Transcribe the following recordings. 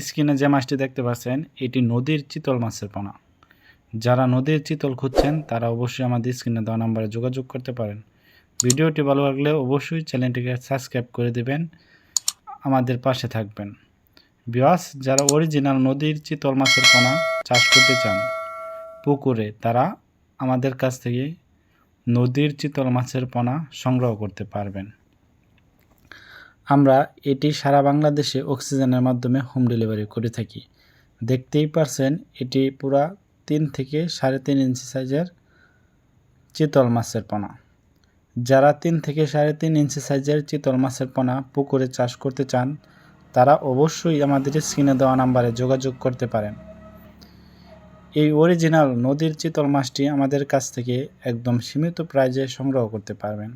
স্ক্রিনে যে মাছটি দেখতে পাচ্ছেন, এটি নদীর চিতল মাছের পোনা। যারা নদীর চিতল খুঁজছেন, তারা অবশ্যই আমাদের স্ক্রিনে দেওয়া নাম্বারে যোগাযোগ করতে পারেন। ভিডিওটি ভালো লাগলে অবশ্যই চ্যানেলটিকে সাবস্ক্রাইব করে দেবেন। আমাদের পাশে থাকবেন। বিয়াস যারা অরিজিনাল নদীর চিতল মাছের পোনা চাষ করতে চান, পুকুরে, তারা আমাদের কাছ থেকে নদীর চিতল মাছের পোনা সংগ্রহ করতে পারবেন। আমরা এটি সারা বাংলাদেশে অক্সিজেনের মাধ্যমে হোম ডেলিভারি করে থাকি। দেখতেই পারছেন, এটি পুরা তিন থেকে সাড়ে তিন ইঞ্চি সাইজের চিতল মাছের পোনা। যারা তিন থেকে সাড়ে তিন ইঞ্চি সাইজের চিতল মাছের পোনা পুকুরে চাষ করতে চান, তারা অবশ্যই আমাদের স্ক্রিনে দেওয়া নাম্বারে যোগাযোগ করতে পারেন। এই অরিজিনাল নদীর চিতল মাছটি আমাদের কাছ থেকে একদম সীমিত প্রাইজে সংগ্রহ করতে পারবেন।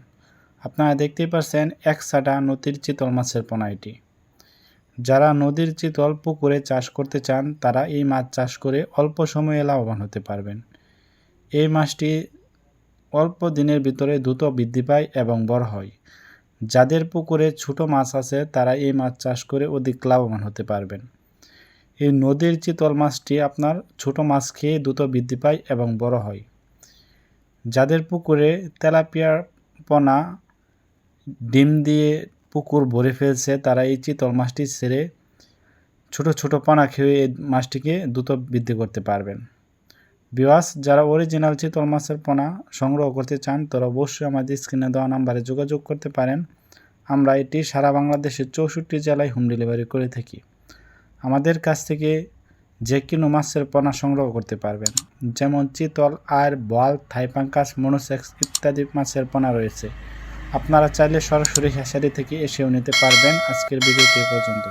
আপনারা দেখতেই পাচ্ছেন এক সাটা নদীর চিতল মাছের পোনা এটি। যারা নদীর চিতল পুকুরে চাষ করতে চান, তারা এই মাছ চাষ করে অল্প সময়ে লাভবান হতে পারবেন। এই মাছটি অল্প দিনের ভিতরে দ্রুত বৃদ্ধি পায় এবং বড় হয়। যাদের পুকুরে ছোট মাছ আছে, তারা এই মাছ চাষ করে অধিক লাভবান হতে পারবেন। এই নদীর চিতল মাছটি আপনার ছোট মাছ খেয়ে দ্রুত বৃদ্ধি পায় এবং বড় হয়। যাদের পুকুরে তেলাপিয়ার পোনা ডিম দিয়ে পুকুর ভরে ফেলছে, তারা এই চিতল মাছটি ছেড়ে ছোট ছোট পোনা খেয়ে এই মাছটিকে দ্রুত বৃদ্ধি করতে পারবেন। বিওয়াস যারা অরিজিনাল চিতল মাছের পোনা সংগ্রহ করতে চান, তারা অবশ্যই আমাদের স্ক্রিনে দেওয়া নাম্বারে যোগাযোগ করতে পারেন। আমরা এটি সারা বাংলাদেশের চৌষট্টি জেলায় হোম ডেলিভারি করে থাকি। আমাদের কাছ থেকে যে কোনো মাছের পোনা সংগ্রহ করতে পারবেন। যেমন চিতল আর বল থাইপাঙ্কাস, মনোসেক্স ইত্যাদি মাছের পোনা রয়েছে। আপনারা চাইলে সরাসরি হ্যাসারি থেকে এসেও নিতে পারবেন। আজকের ভিডিওটি পর্যন্ত